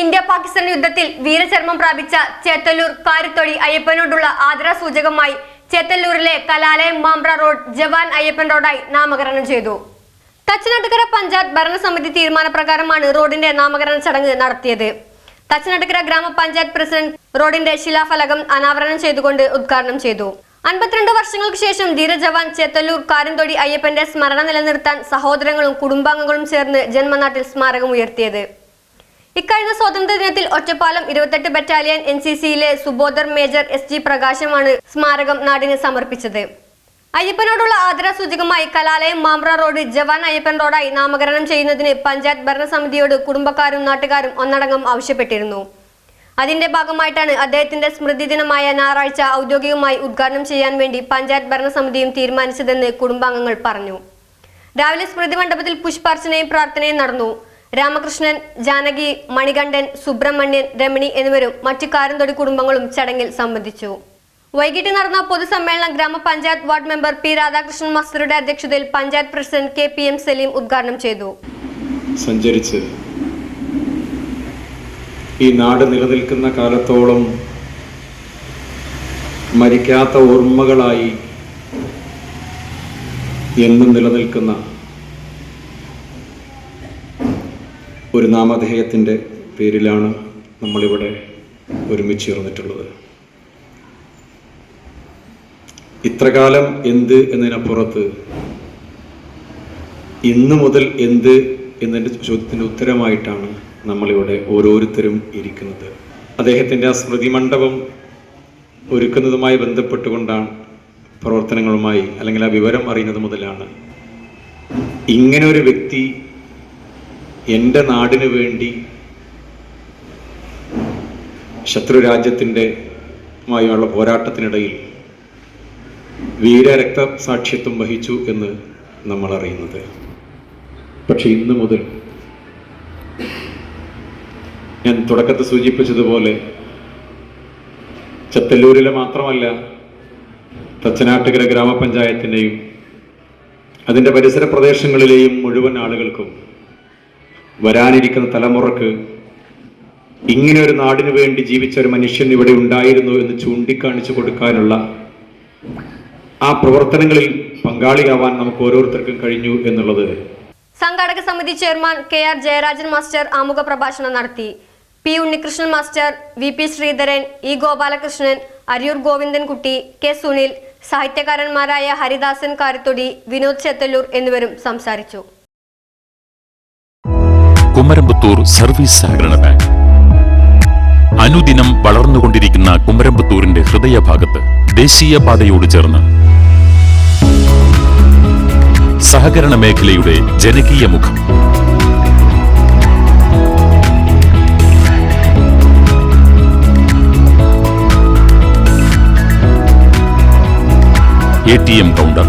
ദിനത്തിൽ വീരചർമ്മം പ്രാപിച്ച ചേത്തല്ലൂർ കാരിത്തൊടി അയ്യപ്പനോടുള്ള ആദരസൂചകമായി ചേത്തല്ലൂരിലെ കലാലയം മാമ്പ്ര റോഡ് ജവാൻ അയ്യപ്പൻ റോഡായി നാമകരണം ചെയ്തു. തച്ചനാട്ടുകര പഞ്ചായത്ത് ഭരണസമിതി തീരുമാനപ്രകാരമാണ് റോഡിന്റെ നാമകരണ ചടങ്ങ് നടത്തിയത്. തച്ചനാട്ടുകര ഗ്രാമപഞ്ചായത്ത് പ്രസിഡന്റ് റോഡിന്റെ ശിലാഫലകം അനാവരണം ചെയ്തുകൊണ്ട് ഉദ്ഘാടനം ചെയ്തു. അൻപത്തിരണ്ട് വർഷങ്ങൾക്ക് ശേഷം ധീരജവാൻ ചേത്തല്ലൂർ കാരന്തൊടി അയ്യപ്പന്റെ സ്മരണ നിലനിർത്താൻ സഹോദരങ്ങളും കുടുംബാംഗങ്ങളും ചേർന്ന് ജന്മനാട്ടിൽ സ്മാരകം ഉയർത്തിയത്. ഇക്കഴിഞ്ഞ സ്വാതന്ത്ര്യ ദിനത്തിൽ ഒറ്റപ്പാലം ഇരുപത്തെട്ട് ബറ്റാലിയൻ എൻ സി സിയിലെ സുബോധർ മേജർ എസ് ജി പ്രകാശമാണ് സ്മാരകം നാടിന് സമർപ്പിച്ചത്. അയ്യപ്പനോടുള്ള ആദരസൂചകമായി കലാലയം മാമ്പ്ര റോഡ് ജവാൻ അയ്യപ്പൻ റോഡായി നാമകരണം ചെയ്യുന്നതിന് പഞ്ചായത്ത് ഭരണസമിതിയോട് കുടുംബക്കാരും നാട്ടുകാരും ഒന്നടങ്കം ആവശ്യപ്പെട്ടിരുന്നു. അതിന്റെ ഭാഗമായിട്ടാണ് അദ്ദേഹത്തിന്റെ സ്മൃതി ദിനമായ ഞായറാഴ്ച ഔദ്യോഗികമായി ഉദ്ഘാടനം ചെയ്യാൻ വേണ്ടി പഞ്ചായത്ത് ഭരണസമിതിയും തീരുമാനിച്ചതെന്ന് കുടുംബാംഗങ്ങൾ പറഞ്ഞു. രാവിലെ സ്മൃതി മണ്ഡപത്തിൽ പുഷ്പാർച്ചനയും പ്രാർത്ഥനയും നടന്നു. രാമകൃഷ്ണൻ ജാനകി മണികണ്ഠൻ സുബ്രഹ്മണ്യൻ രമണി എന്നിവരും മറ്റു കാരന്തൊടി കുടുംബങ്ങളും ചടങ്ങിൽ സംബന്ധിച്ചു. വൈകിട്ട് നടന്ന പൊതുസമ്മേളനം ഗ്രാമപഞ്ചായത്ത് വാർഡ് മെമ്പർ പി രാധാകൃഷ്ണൻ മാസ്റ്ററുടെ അധ്യക്ഷതയിൽ panchayat president K P M Saleem ഉദ്ഘാടനം ചെയ്തു. സഞ്ചരിച്ച് ഈ നാട് നിലനിൽക്കുന്ന കാലത്തോളം മരിക്കാത്ത ഓർമ്മകളായി എന്നും നിലനിൽക്കുന്ന ഒരു നാമധേയത്തിന്റെ പേരിലാണ് നമ്മളിവിടെ ഒരുമിച്ച് ചേർന്നിട്ടുള്ളത്. ഇത്രകാലം എന്ത് എന്നതിനപ്പുറത്ത് ഇന്ന് മുതൽ എന്ത് എന്നതിന്റെ ചോദ്യത്തിന്റെ ഉത്തരമായിട്ടാണ് നമ്മളിവിടെ ഓരോരുത്തരും ഇരിക്കുന്നത്. അദ്ദേഹത്തിന്റെ ആ സ്മൃതി മണ്ഡപം ഒരുക്കുന്നതുമായി ബന്ധപ്പെട്ടുകൊണ്ടാണ് പ്രവർത്തനങ്ങളുമായി അല്ലെങ്കിൽ ആ വിവരം അറിയുന്നത് മുതലാണ് ഇങ്ങനെ ഒരു വ്യക്തി എന്റെ നാടിനു വേണ്ടി ശത്രുരാജ്യത്തിന്റെ മായുള്ള പോരാട്ടത്തിനിടയിൽ വീരരക്തസാക്ഷിത്വം വഹിച്ചു എന്ന് നമ്മൾ അറിയുന്നത് പക്ഷെ ഇന്ന് മുതൽ ഞാൻ തുടക്കത്തിൽ സൂചിപ്പിച്ചതുപോലെ ചത്തല്ലൂരിലെ മാത്രമല്ല തച്ചനാട്ടുകര ഗ്രാമപഞ്ചായത്തിന്റെയും അതിന്റെ പരിസര പ്രദേശങ്ങളിലെയും മുഴുവൻ ആളുകൾക്കും വരാനിരിക്കുന്ന തലമുറയ്ക്ക് ഇങ്ങനെ ഒരു നാടിനു വേണ്ടി ജീവിച്ച ഒരു മനുഷ്യൻ ഇവിടെ ഉണ്ടായിരുന്നു എന്ന് ചൂണ്ടിക്കാണിച്ചു കൊടുക്കാനുള്ള ആ പ്രവർത്തനങ്ങളിൽ പങ്കാളിയാവാൻ നമുക്ക് ഓരോരുത്തർക്കും കഴിഞ്ഞു എന്നുള്ളത്. സംഘാടക സമിതി chairman K R Jayarajan master ആമുഖ പ്രഭാഷണം നടത്തി. P Unnikrishnan master V P Sreedharan E Gopalakrishnan Ariyur Govindankutty K Sunil സാഹിത്യകാരന്മാരായ Haridasan Karathodi Vinod Chethallur എന്നിവരും സംസാരിച്ചു. കുമരമ്പത്തൂർ സർവീസ് സഹകരണ ബാങ്ക്. അനുദിനം വളർന്നുകൊണ്ടിരിക്കുന്ന കുമരമ്പത്തൂരിന്റെ ഹൃദയഭാഗത്ത് ദേശീയപാതയോട് ചേർന്ന് സഹകരണ മേഖലയുടെ ജനകീയ മുഖം. A T M counter.